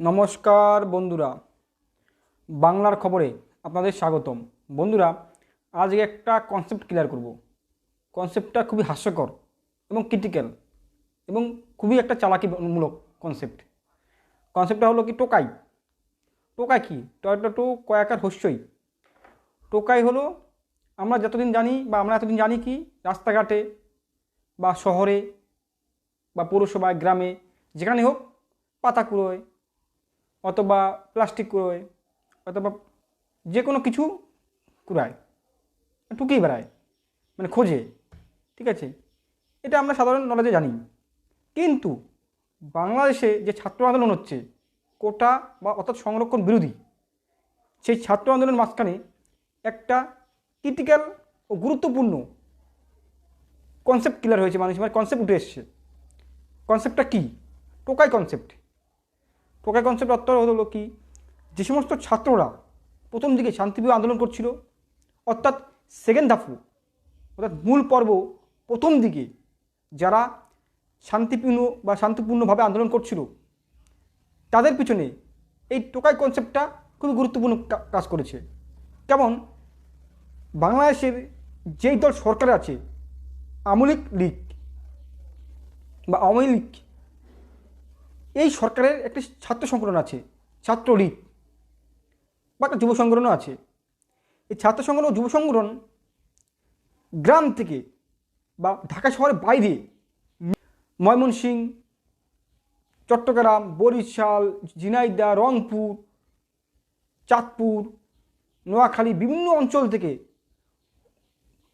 নমস্কার বন্ধুরা। বাংলার খবরে আপনাদের স্বাগতম। বন্ধুরা, আজকে একটা কনসেপ্ট ক্লিয়ার করব। কনসেপ্টটা খুবই হাস্যকর এবং ক্রিটিক্যাল এবং খুবই একটা চালাকিমূলক কনসেপ্ট কনসেপ্টটা হলো কি, টোকাই। টোকাই কি? Toyota two কয়াকার হস্যই। টোকাই হলো, আমরা যতদিন জানি বা আমরা এতদিন জানি কি, রাস্তাঘাটে বা শহরে বা পৌরসভায়, গ্রামে যেখানে হোক পাতা কুড়োয় অথবা প্লাস্টিক কুড়োয় অথবা যে কোনো কিছু কুড়ায় টুকিয়ে বেড়ায় মানে খোঁজে, ঠিক আছে? এটা আমরা সাধারণ নলেজে জানি। কিন্তু বাংলাদেশে যে ছাত্র আন্দোলন হচ্ছে, কোটা বা অর্থাৎ সংরক্ষণ বিরোধী, সেই ছাত্র আন্দোলনের মাঝখানে একটা ক্রিটিক্যাল ও গুরুত্বপূর্ণ কনসেপ্ট ক্লিয়ার হয়েছে মানুষ মানে কনসেপ্ট উঠে এসছে। কনসেপ্টটা কী? টোকাই কনসেপ্ট টোকাই কনসেপ্ট অর্থ হলো কি? যে সমস্ত ছাত্ররা প্রথম দিকে শান্তিপ্রিয় আন্দোলন করছিল, অর্থাৎ সেকেন্ড ধাপু অর্থাৎ মূল পর্ব প্রথম দিকে যারা শান্তিপূর্ণ বা শান্তিপূর্ণভাবে আন্দোলন করছিল, তাদের পিছনে এই টোকাই কনসেপ্টটা খুবই গুরুত্বপূর্ণ কাজ করেছে। কেমন? বাংলাদেশের যেই দল সরকারে আছে, আমলিক লীগ বা আওয়ামী লীগ এই সরকারের একটি ছাত্র সংগঠন আছে ছাত্রলীগ বা একটা যুব সংগঠনও আছে। এই ছাত্র সংগঠন ও যুব সংগঠন গ্রাম থেকে বা ঢাকা শহরের বাইরে ময়মনসিং, চট্টগ্রাম, বরিশাল ঝিনাইদহ রংপুর, চাঁদপুর, নোয়াখালী বিভিন্ন অঞ্চল থেকে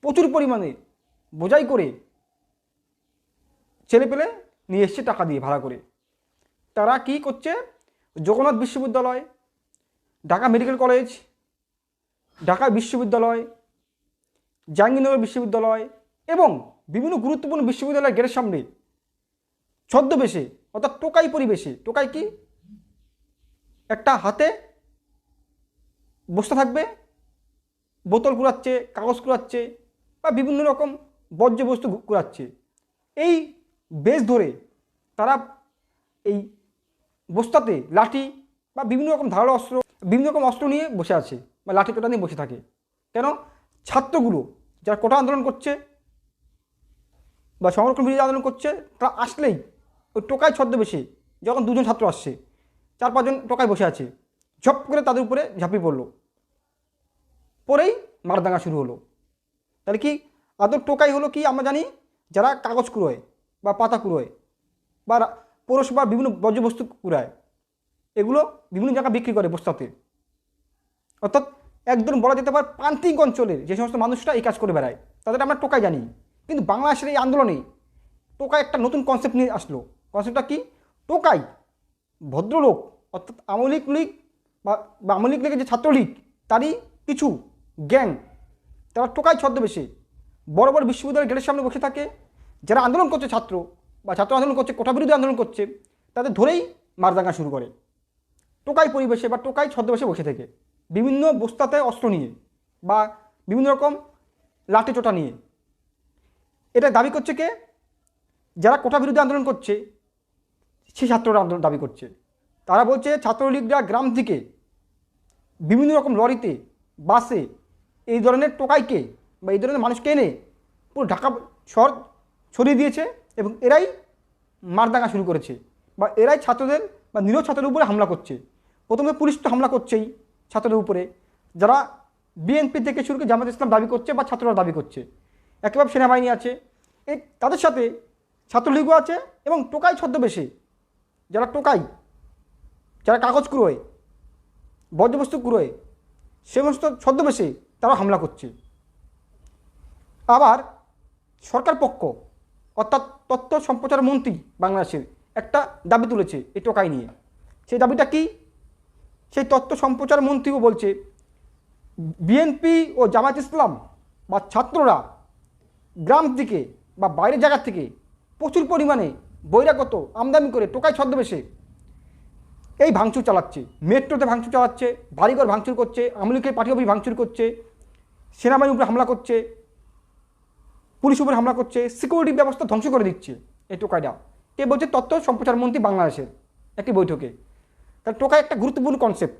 প্রচুর পরিমাণে বোঝাই করে ছেলে পেলে নিয়ে এসছে টাকা দিয়ে ভাড়া করে। তারা কি করছে? জগন্নাথ বিশ্ববিদ্যালয়, ঢাকা মেডিকেল কলেজ, ঢাকা বিশ্ববিদ্যালয়, জাহাঙ্গীরনগর বিশ্ববিদ্যালয় এবং বিভিন্ন গুরুত্বপূর্ণ বিশ্ববিদ্যালয়ের গেটের সামনে ছদ্মবেশে অর্থাৎ টোকাই পরিবেশে, টোকাই কি? একটা হাতে বসতে থাকবে, বোতল কুড়াচ্ছে, কাগজ কুড়াচ্ছে বা বিভিন্ন রকম বর্জ্যবস্তু কুড়াচ্ছে। এই বেশ ধরে তারা এই বস্তাতে লাঠি বা বিভিন্ন রকম ধারালো অস্ত্র, বিভিন্ন রকম অস্ত্র নিয়ে বসে আছে বা লাঠি কোটা নিয়ে বসে থাকে। কেন? ছাত্রগুলো যারা কোটা আন্দোলন করছে বা সংরক্ষণ বিরোধী আন্দোলন করছে, তারা আসলেই ওই টোকায় ছদ্মবেশে যখন দুজন ছাত্র আসছে, চার পাঁচজন টোকায় বসে আছে, ঝপ করে তাদের উপরে ঝাঁপিয়ে পড়ল। পরেই মারদাঙ্গা শুরু হলো। তাহলে কি আদৌ টোকাই হলো কি আমরা জানি? যারা কাগজ কুড়োয় বা পাতা কুড়োয় বা পৌরসভার বিভিন্ন বর্জ্যবস্তু কুড়ায়। এগুলো বিভিন্ন জায়গায় বিক্রি করে বস্তাতে অর্থাৎ একদম বলা যেতে পারে প্রান্তিক অঞ্চলের যে সমস্ত মানুষরা এই কাজ করে বেড়ায়, তাদের আমরা টোকাই জানি। কিন্তু বাংলাদেশের এই আন্দোলনে টোকায় একটা নতুন কনসেপ্ট নিয়ে আসলো। কনসেপ্টটা কি? টোকাই ভদ্রলোক, অর্থাৎ আমলিক লীগ বা আমলিক লীগের যে ছাত্রলীগ, তারই কিছু গ্যাং, তারা টোকাই ছদ্মবেশে বড় বড় বিশ্ববিদ্যালয়ের গেটের সামনে বসে থাকে। যারা আন্দোলন করছে ছাত্র বা ছাত্র আন্দোলন করছে, কোটা বিরোধী আন্দোলন করছে, তাদের ধরেই মারদাঙ্গা শুরু করে। টোকাই পরিবেশে বা টোকাই ছদ্মবেশে বসে থেকে, বিভিন্ন বস্তাতে অস্ত্র নিয়ে বা বিভিন্ন রকম লাঠি চোটা নিয়ে। এটা দাবি করছে কে? যারা কোটা বিরোধী আন্দোলন করছে, সেই ছাত্ররা আন্দোলন দাবি করছে। তারা বলছে ছাত্রলীগরা গ্রাম থেকে বিভিন্ন রকম লরিতে, বাসে এই ধরনের টোকাইকে বা এই ধরনের মানুষকে এনে পুরো ঢাকা শহর ছড়িয়ে দিয়েছে। এবং এরাই মারদাঙ্গা শুরু করেছে বা এরাই ছাত্রদের বা নিরীহ ছাত্রের উপরে হামলা করছে। প্রথমে পুলিশ তো হামলা করছেই ছাত্রদের উপরে। যারা বিএনপি থেকে শুরু করে জামাত ইসলাম দাবি করছে বা ছাত্ররা দাবি করছে। একেবারে সেনাবাহিনী আছে। এই তাদের সাথে ছাত্রলীগও আছে এবং টোকাই ছদ্মবেশে যারা টোকাই, যারা কাগজ কুড়োয় বর্জ্যবস্তু সে সমস্ত ছদ্মবেশে তারা হামলা করছে। আবার সরকার পক্ষ অর্থাৎ তথ্য সম্প্রচার মন্ত্রী বাংলাদেশের একটা দাবি তুলেছে এই টোকাই নিয়ে। সেই দাবিটা কি? সেই তথ্য সম্প্রচার মন্ত্রীও বলছে, বিএনপি ও জামাত ইসলাম বা ছাত্ররা গ্রাম থেকে বা বাইরের জায়গা থেকে প্রচুর পরিমাণে বৈরাগত আমদানি করে টোকাই ছদ্মবেশে এই ভাঙচুর চালাচ্ছে। মেট্রোতে ভাঙচুর চালাচ্ছে, বাড়িঘর ভাঙচুর করছে, আমলিকের অফিস ভাঙচুর করছে, সেনাবাহিনীর উপরে হামলা করছে পুলিশ উপরে হামলা করছে সিকিউরিটি ব্যবস্থা ধ্বংস করে দিচ্ছে এই টোকাইটা। কে বলছে তথ্য সম্প্রচার মন্ত্রী বাংলাদেশের, একটি বৈঠকে। তাহলে টোকাই একটা গুরুত্বপূর্ণ কনসেপ্ট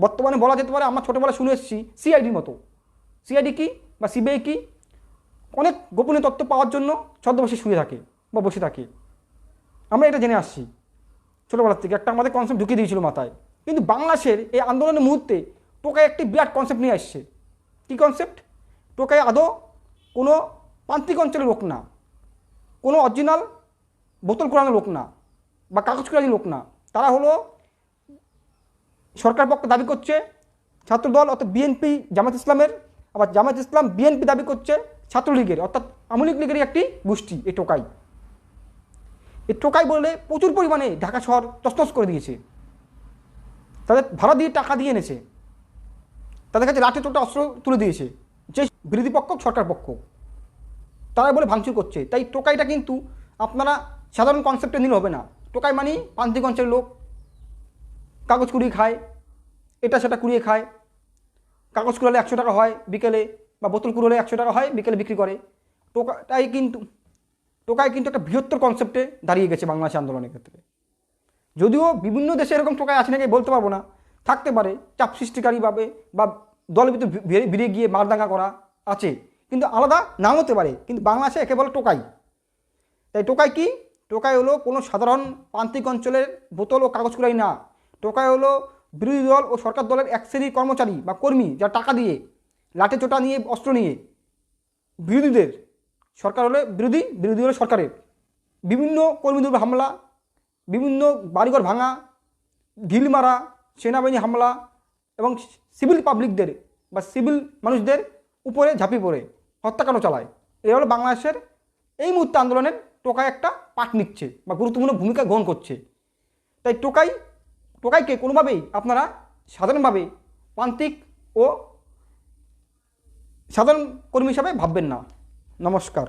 বর্তমানে বলা যেতে পারে আমরা ছোটোবেলায় শুনে এসেছি সিআইডির মতো। সিআইডি কি বা সিবিআই কি? অনেক গোপনীয় তথ্য পাওয়ার জন্য ছদ্মবেশে শুয়ে থাকে বা বসে থাকে। আমরা এটা জেনে আসছি ছোটোবেলার থেকে। একটা আমাদের কনসেপ্ট ঢুকিয়ে দিয়েছিল মাথায়। কিন্তু বাংলাদেশের এই আন্দোলনের মুহূর্তে টোকায় একটি বিরাট কনসেপ্ট নিয়ে আসছে। কী কনসেপ্ট টোকায় আদৌ কোনো প্রান্তিক অঞ্চলের লোক না। কোনো অরিজিনাল বোতল কোরানো লোক না বা কাগজ কোরানি লোক না। তারা হলো সরকার পক্ষ দাবি করছে ছাত্রদল অর্থাৎ বিএনপি জামাত ইসলামের, আবার জামাত ইসলাম বিএনপি দাবি করছে ছাত্রলীগের, অর্থাৎ আমলিক লীগের একটি গোষ্ঠী এই টোকাই। এই টোকাই বলে প্রচুর পরিমাণে ঢাকা শহর তসতস করে দিয়েছে। তাদের ভাড়া দিয়ে টাকা দিয়ে এনেছে। তাদের কাছে লাঠি চোটা অস্ত্র তুলে দিয়েছে। বিরোধী পক্ষ, সরকার পক্ষ। তারা বলে ভাঙচুর করছে। তাই টোকাইটা কিন্তু আপনারা সাধারণ কনসেপ্টে নিলে হবে না। টোকাই মানে প্রান্তিক অঞ্চলের লোক। কাগজ কুড়িয়ে খায়। এটা সেটা কুড়িয়ে খায়। কাগজ কুড়ালে একশো টাকা হয় বিকেলে বা বোতল কুড়ালে একশো টাকা হয় বিকেলে বিক্রি করে। টোকাটাই কিন্তু, টোকাই কিন্তু একটা বৃহত্তর কনসেপ্টে দাঁড়িয়ে গেছে বাংলাদেশ আন্দোলনের ক্ষেত্রে। যদিও বিভিন্ন দেশে এরকম টোকাই আছে নাকি বলতে পারব না। থাকতে পারে, চাপ সৃষ্টিকারীভাবে বা দলের ভিতরে ভিড়ে গিয়ে মারদাঙ্গা করা। আছে, কিন্তু আলাদা নাও হতে পারে, কিন্তু বাংলাদেশে একে বলে টোকাই। তাই টোকাই কি? টোকাই হলো কোনো সাধারণ প্রান্তিক অঞ্চলের বোতল ও কাগজ কুড়াই না। টোকাই হলো বিরোধী দল ও সরকার দলের এক শ্রেণির কর্মচারী বা কর্মী যারা টাকা দিয়ে, লাঠি চোটা নিয়ে অস্ত্র নিয়ে। বিরোধীদের, সরকার হলে বিরোধী বিরোধী হলে সরকারের। বিভিন্ন কর্মীদের হামলা, বিভিন্ন বাড়িঘর ভাঙা ঢিল মারা সেনাবাহিনী হামলা এবং সিভিল পাবলিকদের বা সিভিল মানুষদের উপরে ঝাঁপি পড়ে হত্যাকাণ্ড চালায়? এ হলো বাংলাদেশের এই মুহূর্তে আন্দোলনের টোকায় একটা পাঠ নিচ্ছে বা গুরুত্বপূর্ণ ভূমিকা গ্রহণ করছে। তাই টোকাই, টোকাইকে কোনোভাবেই আপনারা সাধারণভাবে প্রান্তিক ও সাধারণ কর্মী হিসাবে ভাববেন না। নমস্কার।